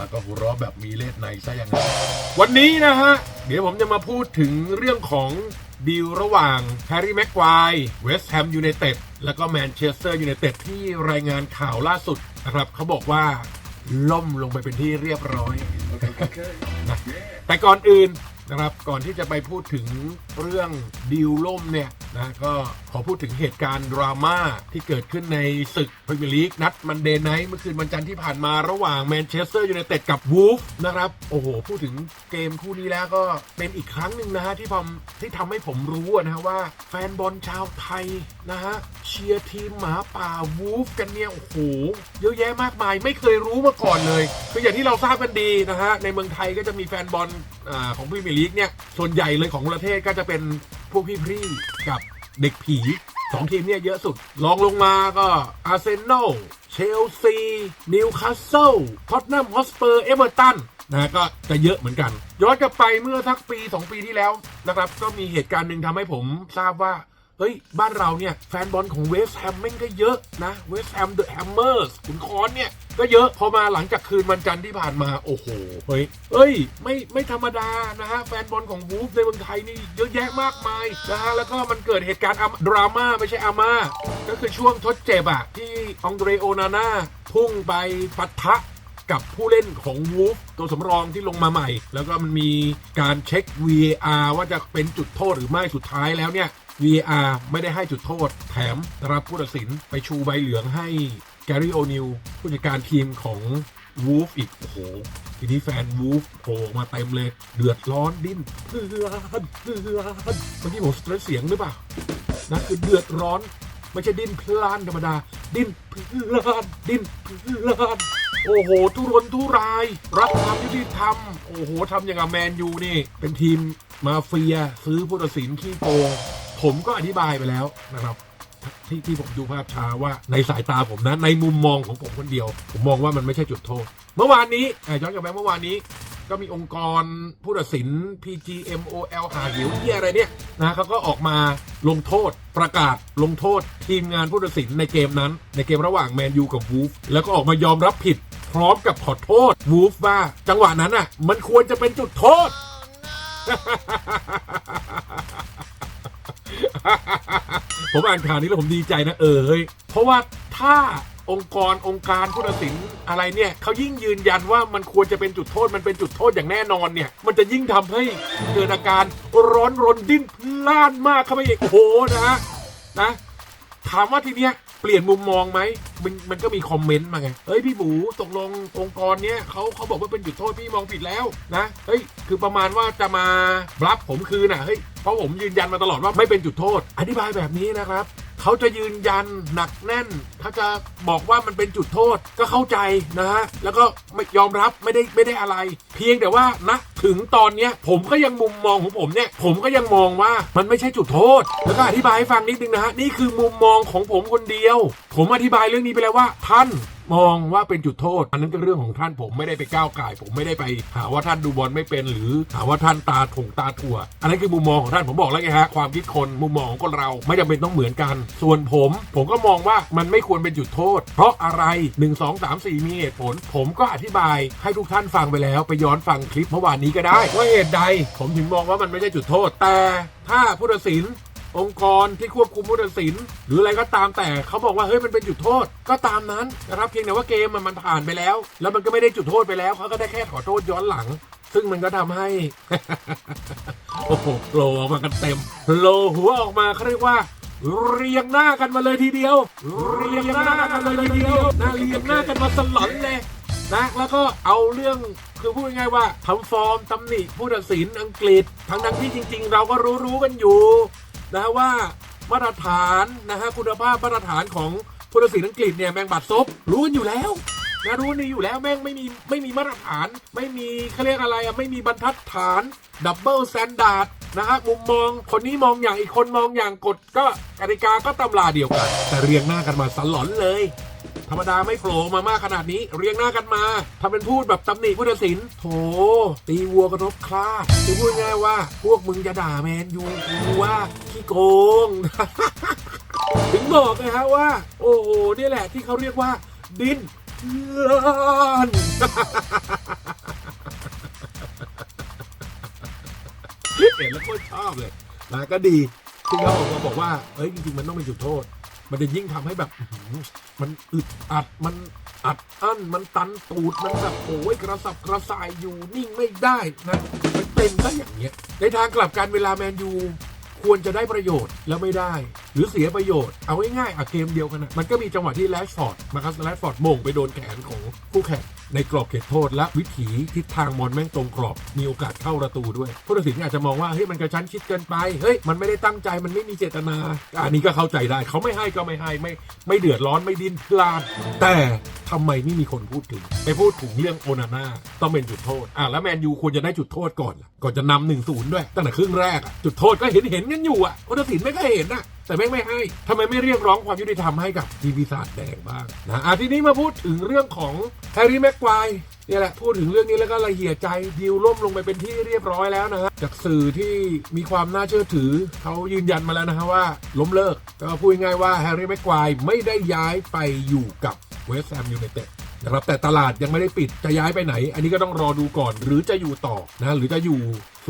มาก็หัวเราะแบบมีเลสในซะอย่างนั้นวันนี้นะฮะ เดี๋ยวผมจะมาพูดถึงเรื่องของดีลระหว่างแฮร์รี่แม็กควายเวสต์แฮมยูไนเต็ดแล้วก็แมนเชสเตอร์ยูไนเต็ดที่รายงานข่าวล่าสุดนะครับเขาบอกว่าล่มลงไปเป็นที่เรียบร้อยนะแต่ก่อนอื่นนะครับก่อนที่จะไปพูดถึง เรื่องดิวล่มเนี่ยนะก็ขอพูดถึงเหตุการณ์ดราม่าที่เกิดขึ้นในศึกพรีเมียร์ลีกนัดมันเดย์ไนท์เมื่อคืนวันจันทร์ที่ผ่านมาระหว่างแมนเชสเตอร์ยูไนเต็ดกับวูฟนะครับ โอ้โห พูดถึงเกมคู่นี้แล้วก็เป็นอีกครั้งหนึ่งนะฮะที่ผมที่ทำให้ผมรู้นะฮะว่าแฟนบอลชาวไทยนะฮะเชียร์ทีมหมาป่าวูฟกันเนี่ย โอ้โห เยอะแยะมากมายไม่เคยรู้มาก่อนเลยคืออย่างที่เราทราบกันดีนะฮะในเมืองไทยก็จะมีแฟนบอลอของพรีเมียร์ลีกเนี่ยส่วนใหญ่เลยของประเทศก็จะเป็นพวกพี่พรีกับเด็กผีสองทีมเนี่ยเยอะสุดลองลงมาก็อาร์เซนอลเชลซีนิวคาสเซิลท็อตแนมฮอสเปอร์เอเวอร์ตันนะก็จะเยอะเหมือนกัน ย้อนกลับไปเมื่อสักปี 2 ปีที่แล้วนะครับ ก็มีเหตุการณ์หนึ่งทำให้ผมทราบว่า เฮ้ย บ้านเราเนี่ยแฟนบอลของเวสแฮมแม่งก็เยอะนะเวสแฮมเดอะแฮมเมอร์สขุนคอนเนี่ยก็เยอะพอมาหลังจากคืนวันจันทร์ที่ผ่านมา โอ้โห เฮ้ยเอ้ย ไม่ไม่ธรรมดานะฮะ แฟนบอลของวูฟในเมืองไทยนี่เยอะแยะมากมายนะฮะ แล้วก็มันเกิดเหตุการณ์ดราม่าไม่ใช่อาม่า ก็คือช่วงทดเจ็บอะที่องเดรโอนาน่าพุ่งไปปะทะกับผู้เล่นของวูฟตัวสำรองที่ลงมาใหม่ แล้วก็มันมีการเช็ค VAR ว่าจะเป็นจุดโทษหรือไม่สุดท้ายแล้วเนี่ย VAR ไม่ได้ให้จุดโทษ แถมรับผู้ตัดสินไปชูใบเหลืองให้แกรี่โอนิวผู้จัดการทีมของวูฟอีก โอ้โห ทีนี้แฟนวูฟโผล่มาเต็มเลย เดือดร้อนดิ้นเพื่อนเพื่อนเมื่อกี้ผมสเตรสเสียงหรือเปล่านะคือเดือดร้อนไม่ใช่ดิ้นพลานธรรมดา ดิ้นพลานดิ้นพลานโอ้โห ทุรนทุราย รักความยุติธรรม โอ้โหทำอย่างกับแมนยูนี่ เป็นทีมมาเฟีย ซื้อผู้ตัดสินขี้โกง ผมก็อธิบายไปแล้วนะครับ ที่ที่ผมดูภาพช้าว่าในสายตาผมนะในมุมมองของผมคนเดียว ผมมองว่ามันไม่ใช่จุดโทษ เมื่อวานนี้อะย้อนกลับไปเมื่อวานนี้ ก็มีองค์กรผู้ตัดสิน PGMOL หาหิวที่อะไรเนี่ยนะเขาก็ออกมาลงโทษประกาศลงโทษ ทีมงานผู้ตัดสินในเกมนั้น ในเกมระหว่างแมนยูกับวูฟแล้วก็ออกมายอมรับผิด พร้อมกับขอโทษวูฟว่าจังหวะนั้นอะ มันควรจะเป็นจุดโทษ ผมอ่านข่าวนี้แล้วผมดีใจนะเออเฮ้ยเพราะว่าถ้าองค์กรองค์การผู้ตัดสินอะไรเนี่ยเขายิ่งยืนยันว่ามันควรจะเป็นจุดโทษมันเป็นจุดโทษอย่างแน่นอนเนี่ย มันจะยิ่งทำให้เกิดอาการร้อนรนดิ้นพล่านมากเข้าไปอีกโอ้โหนะฮะนะ ถามว่าทีเนี้ย เปลี่ยนมุมมองไหมมันมันก็มีคอมเมนต์มาไง เฮ้ยพี่หมูตกลงองค์กรเนี้ยเขาเขาบอกว่าเป็นจุดโทษพี่มองผิดแล้วนะ เฮ้ยคือประมาณว่าจะมาบลัฟผมคืนอะ เฮ้ยเพราะผมยืนยันมาตลอดว่าไม่เป็นจุดโทษ อธิบายแบบนี้นะครับ เขาจะยืนยันหนักแน่นถ้าจะบอกว่ามันเป็นจุดโทษก็เข้าใจนะฮะ แล้วก็ไม่ยอมรับไม่ได้ไม่ได้อะไร เพียงแต่ว่านะถึงตอนเนี้ยผมก็ยังมุมมองของผมเนี่ย ผมก็ยังมองว่ามันไม่ใช่จุดโทษ แล้วก็อธิบายให้ฟังนิดนึงนะฮะ นี่คือมุมมองของผมคนเดียว ผมอธิบายเรื่องนี้ไปแล้วว่าท่าน มองว่าเป็นจุดโทษ อันนั้นก็เรื่องของท่านผมไม่ได้ไปก้าวไก่ผมไม่ได้ไปหาว่าท่านดูบอลไม่เป็นหรือหาว่าท่านตาถงตาถั่ว อันนั้นคือมุมมองของท่านผมบอกแล้วไงฮะความคิดคนมุมมองของคนเราไม่จำเป็นต้องเหมือนกัน ส่วนผม ผมก็มองว่ามันไม่ควรเป็นจุดโทษ เพราะอะไร 1 2 3 4 มีเหตุผล ผมก็อธิบายให้ทุกท่านฟังไปแล้วไปย้อนฟังคลิปเมื่อวานนี้ก็ได้ ว่าเหตุใด ผมถึงมองว่ามันไม่ใช่จุดโทษแต่ถ้าผู้ตัดสิน องค์กรที่ควบคุมผู้ตัดสิน หรืออะไรก็ตามแต่เขาบอกว่าเฮ้ยมันเป็นจุดโทษก็ตามนั้นนะครับเพียงแต่ว่าเกมมันผ่านไปแล้ว แล้วมันก็ไม่ได้จุดโทษไปแล้วเขาก็ได้แค่ขอโทษย้อนหลัง ซึ่งมันก็ทำให้ โอ้โหโผล่ออกมากันเต็มโลหัวออกมาเขาเรียกว่าเรียงหน้ากันมาเลยทีเดียว เรียงหน้ากันเลยทีเดียวนะเรียงหน้ากันมาสลอนเลยนะแล้วก็เอาเรื่องคือพูดง่ายว่าทำฟอร์มตำหนิผู้ตัดสินอังกฤษ ทั้งทั้งที่จริง ๆ เราก็รู้ๆกันอยู่ นะว่ามาตรฐานนะฮะคุณภาพมาตรฐานของผู้ตัดสินอังกฤษเนี่ยแมงบัดซบรู้กันอยู่แล้วนะรู้นี่อยู่แล้วแม่งไม่มีไม่มีมาตรฐาน ไม่มีเขาเรียกอะไรอะไม่มีบรรทัดฐานดับเบิลสแตนดาร์ดนะฮะมุมมองคนนี้มองอย่างอีกคนมองอย่างกฎก็กติกาก็ตำราเดียวกัน แต่เรียงหน้ากันมาสลอนเลย ธรรมดาไม่โผล่มามากขนาดนี้เรียงหน้ากันมาทำเป็นพูดแบบตำหนิผู้ตัดสินโถตีวัวกระทบคลาดคือพูดง่ายว่า พวกมึงจะด่าแมนยูกูว่าขี้โกง ถึงบอกนะฮะว่า โอ้โหนี่แหละที่เขาเรียกว่า ดินพพื่อนเห็นแล้วก็ชอบเลยนะก็ดีที่เขาออกมาบอกว่าเอ้ยจริงๆมันต้องเป็นจุดโทษ มันจะยิ่งทำให้แบบมันอึดอัดมันอัดอั้นมันตันตูดมันแบบโอ้ยกระสับกระส่ายอยู่นิ่งไม่ได้นะมันเป็นซะอย่างเงี้ยในทางกลับกันเวลาแมนยูควรจะได้ประโยชน์แล้วไม่ได้ หรือเสียประโยชน์เอาง่ายๆอะเกมเดียวกันนะมันก็มีจังหวะที่แรชฟอร์ดมาคัสแรชฟอร์ดโมงไปโดนแขนของคู่แข่ง ในกรอบเขตโทษและวิถีทิศทางบอลแม่งตรงกรอบ มีโอกาสเข้าประตูด้วยผู้ตัดสินอาจจะมองว่าเฮ้ยมันกระชั้นชิดเกินไปเฮ้ยมันไม่ได้ตั้งใจมันไม่มีเจตนา อันนี้ก็เข้าใจได้ เขาไม่ให้ก็ไม่ให้ไม่ไม่เดือดร้อนไม่ดิ้นพลาดแต่ทำไมไม่มีคนพูดถึงไปพูดถึงเรื่องโอนาน่าต้องเป็นจุดโทษอะแล้วแมนยูควรจะได้จุดโทษก่อนก่อนจะนำหนึ่งศูนย์ด้วยตั้งแต่ครึ่งแรกจุดโทษก็เห็นเห็นกันอยู่อะผู้ตัดสินไม่ก็เห็นนะ แต่แม่งไม่ให้ทำไมไม่เรียกร้องความยุติธรรมให้กับทีมปีศาจแดงบ้างนะอะทีนี้มาพูดถึงเรื่องของแฮร์รี่แม็กควายเนี่ยแหละพูดถึงเรื่องนี้แล้วก็ละเหียดใจดิวล่มลงไปเป็นที่เรียบร้อยแล้วนะฮะจากสื่อที่มีความน่าเชื่อถือเขายืนยันมาแล้วนะฮะว่าล้มเลิกก็พูดง่ายว่าแฮร์รี่แม็กควายไม่ได้ย้ายไปอยู่กับเวสต์แฮมยูไนเต็ดนะครับแต่ตลาดยังไม่ได้ปิดจะย้ายไปไหน อันนี้ก็ต้องรอดูก่อน หรือจะอยู่ต่อนะหรือจะอยู่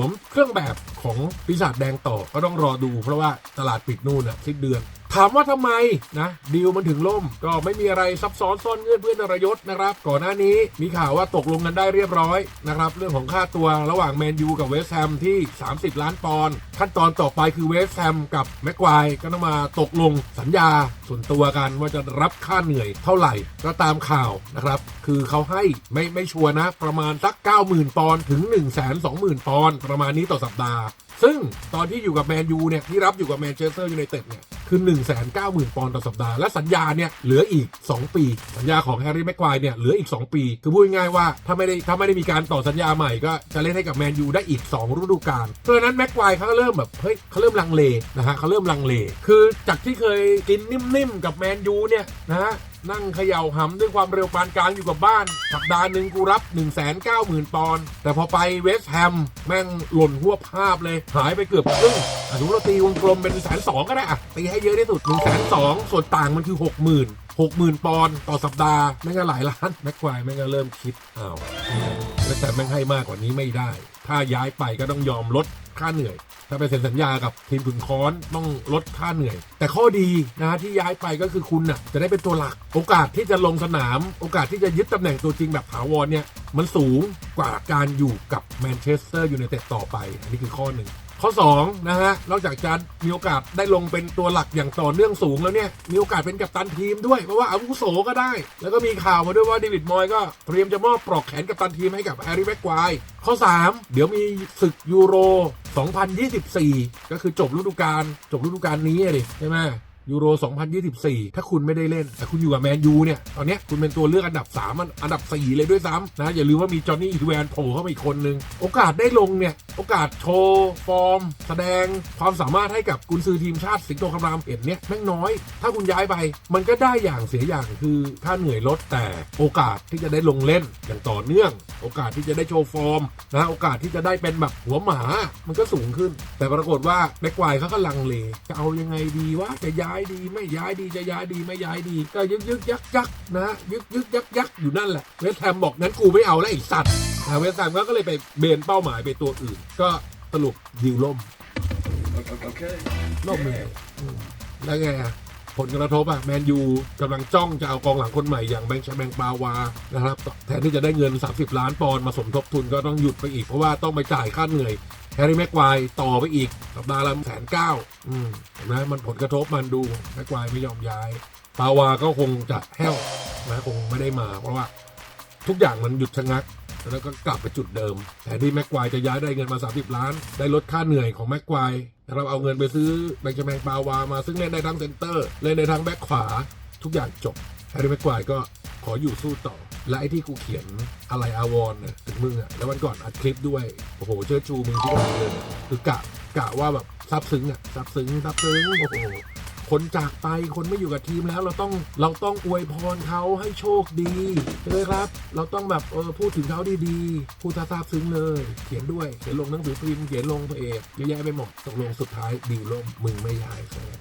วมเครื่องแบบของปีศาจแดงต่อก็ต้องรอดูเพราะว่าตลาดปิดนู่นน่ะสิ้นเดือน ถามว่าทำไมนะดีลมันถึงล่ม ก็ไม่มีอะไรซับซ้อนซ่อนเงื่อนเพื่อนนรยศนะครับ ก่อนหน้านี้มีข่าวว่าตกลงกันได้เรียบร้อยนะครับ เรื่องของค่าตัวระหว่างแมนยูกับเวสต์แฮมที่ 30 ล้านปอนด์ขั้นตอนต่อไปคือเวสต์แฮมกับแม็กควายก็ต้องมาตกลงสัญญาส่วนตัวกันว่าจะรับค่าเหนื่อยเท่าไหร่ก็ตามข่าวนะครับ คือเขาให้ไม่ไม่ชัวร์นะ ประมาณสัก 90,000 ปอนด์ถึง 120,000 ปอนด์ประมาณนี้ต่อสัปดาห์ ซึ่งตอนที่อยู่กับแมนยูเนี่ยที่รับอยู่กับแมนเชสเตอร์ยูไนเต็ดเนี่ยคือ1 9 0 0 0 0 ปอนด์ต่อสัปดาห์ และสัญญาเนี่ยเหลืออีก 2 ปี สัญญาของแฮร์รี่แม็กควายเนี่ยเหลืออีก 2 ปี คือพูดง่ายๆว่าถ้าไม่ได้ถ้าไม่ได้มีการต่อสัญญาใหม่ก็จะเล่นให้กับแมนยูได้อีก 2 ฤดูกาลเพราะนั้นแม็กควายเขาก็เริ่มแบบเฮ้ยเขาเริ่มลังเลนะฮะเขาเริ่มลังเล คือจากที่เคยกินนิ่มๆกับแมนยูเนี่ยนะฮะนั่งเขย่าหำด้วยความเร็วปานกลางอยู่กับบ้าน สัปดาห์หนึ่งกูรับ 1 9 0 0 0 0 ปอนด์แต่พอไปเวสต์แฮม แม่งหล่นหัวภาพเลย หายไปเกือบครึ่งอะสมมติเราตีวงกลมเป็นแสนสองก็ได้อะตีให้เยอะที่สุด1นึ่งแสนสองส่วนต่างมันคือ 6 0 0 0 0 6 0,000ปอนด์ต่อสัปดาห์แม่งก็หลายล้านแม็กควายแม่งก็เริ่มคิดอ้าวแล้วแต่แม่งให้มากกว่านี้ไม่ได้ ถ้าย้ายไปก็ต้องยอมลด ค่าเหนื่อย ถ้าไปเซ็นสัญญากับทีมขุนค้อนต้องลดค่าเหนื่อย แต่ข้อดีนะที่ย้ายไปก็คือคุณน่ะจะได้เป็นตัวหลัก โอกาสที่จะลงสนาม โอกาสที่จะยึดตำแหน่งตัวจริงแบบถาวรเนี่ยมันสูงกว่าการอยู่กับแมนเชสเตอร์ยูไนเต็ดต่อไป อันนี้คือข้อหนึ่งข้อ2นะฮะ นอกจากจะมีโอกาสได้ลงเป็นตัวหลักอย่างต่อเนื่องสูงแล้วเนี่ย มีโอกาสเป็นกัปตันทีมด้วย เพราะว่าอาวุโสก็ได้ แล้วก็มีข่าวมาด้วยว่าเดวิดมอยก็เตรียมจะมอบปลอกแขนกัปตันทีมให้กับแฮร์รี่แม็กควายข้อ 3 เดี๋ยวมีศึกยูโร 2024 ก็คือจบฤดูกาลจบฤดูกาลนี้อะดิใช่ไหม ยูโร 2024 ถ้าคุณไม่ได้เล่น แต่คุณอยู่กับแมนยูเนี่ย ตอนเนี้ยคุณเป็นตัวเลือกอันดับ3อันอันดับ 4 เลยด้วยซ้ำนะ อย่าลืมว่ามีจอห์นนี่อีแวนโผล่เข้ามาอีกคนนึง โอกาสได้ลงเนี่ย โอกาสโชว์ ฟอร์ม แสดงความสามารถให้กับกุนซือทีมชาติสิงโตคำรามเห็นเนี่ยแม่งน้อย ถ้าคุณย้ายไป มันก็ได้อย่างเสียอย่างคือค่าเหนื่อยลดแต่โอกาสที่จะได้ลงเล่นอย่างต่อเนื่อง โอกาสที่จะได้โชว์ฟอร์มนะโอกาสที่จะได้เป็นแบบหัวหมา มันก็สูงขึ้น แต่ปรากฏว่าแม็กควายเขาก็ลังเลจะเอายังไงดีวะจะย้ายดีไม่ย้ายดีจะย้ายดีไม่ย้ายดีก็ยึกยึกยักยักนะยึกยึกยักยักอยู่นั่นแหละเวสต์แฮมบอกนั้นกูไม่เอาแล้วไอ้สัตว์นะเวสต์แฮมก็เลยไปเบนเป้าหมายไปตัวอื่น ก็สรุปดิวล่ม Okay. ล่มเลยอืมแล้วไงอะผลกระทบอะแมนยูกำลังจ้องจะเอากองหลังคนใหม่อย่างแบงค์ชาแบงปาวานะครับแทนที่จะได้เงิน 30 ล้านปอนด์มาสมทบทุนก็ต้องหยุดไปอีกเพราะว่าต้องไปจ่ายค่าเหนื่อย แฮร์รี่แม็กควายต่อไปอีกสัปดาห์ละแสนเก้าเห็นไหมมันผลกระทบมันดูแม็กควายไม่ยอมย้ายปาวาก็คงจะแห้วนะคงไม่ได้มาเพราะว่า ทุกอย่างมันหยุดชะงัก แล้วก็กลับไปจุดเดิม แต่ที่แม็กควายจะย้ายได้เงินมา 30 ล้าน ได้ลดค่าเหนื่อยของแม็กควายนะครับเอาเงินไปซื้อแบงค์แมงปาวามาซึ่งเล่นได้ทั้งเซนเตอร์ เล่นได้ทั้งแบ็คขวา ทุกอย่างจบแฮร์รี่แม็กควายก็ขออยู่สู้ต่อ และไอ้ที่กูเขียนอะไรอาวรเนี่ยถึงมึงอะแล้ววันก่อนอัดคลิปด้วย โอ้โห เชิดชูมึงที่ว่าเลยคือกะกะว่าแบบซับซึ้งอะซับซึ้งซับซึ้งโอ้โหคนจากไปคนไม่อยู่กับทีมแล้วเราต้องเราต้องอวยพรเขาให้โชคดีใช่ไหมครับ เราต้องแบบเออพูดถึงเขาดีๆพูดซาบซึ้งเลย เขียนด้วยเขียนลงหนังสือพิมพ์เขียนลงเพจเยอะแยะไปหมดตกลงสุดท้ายดีลล่มมึงไม่ย้ายแค่นั้น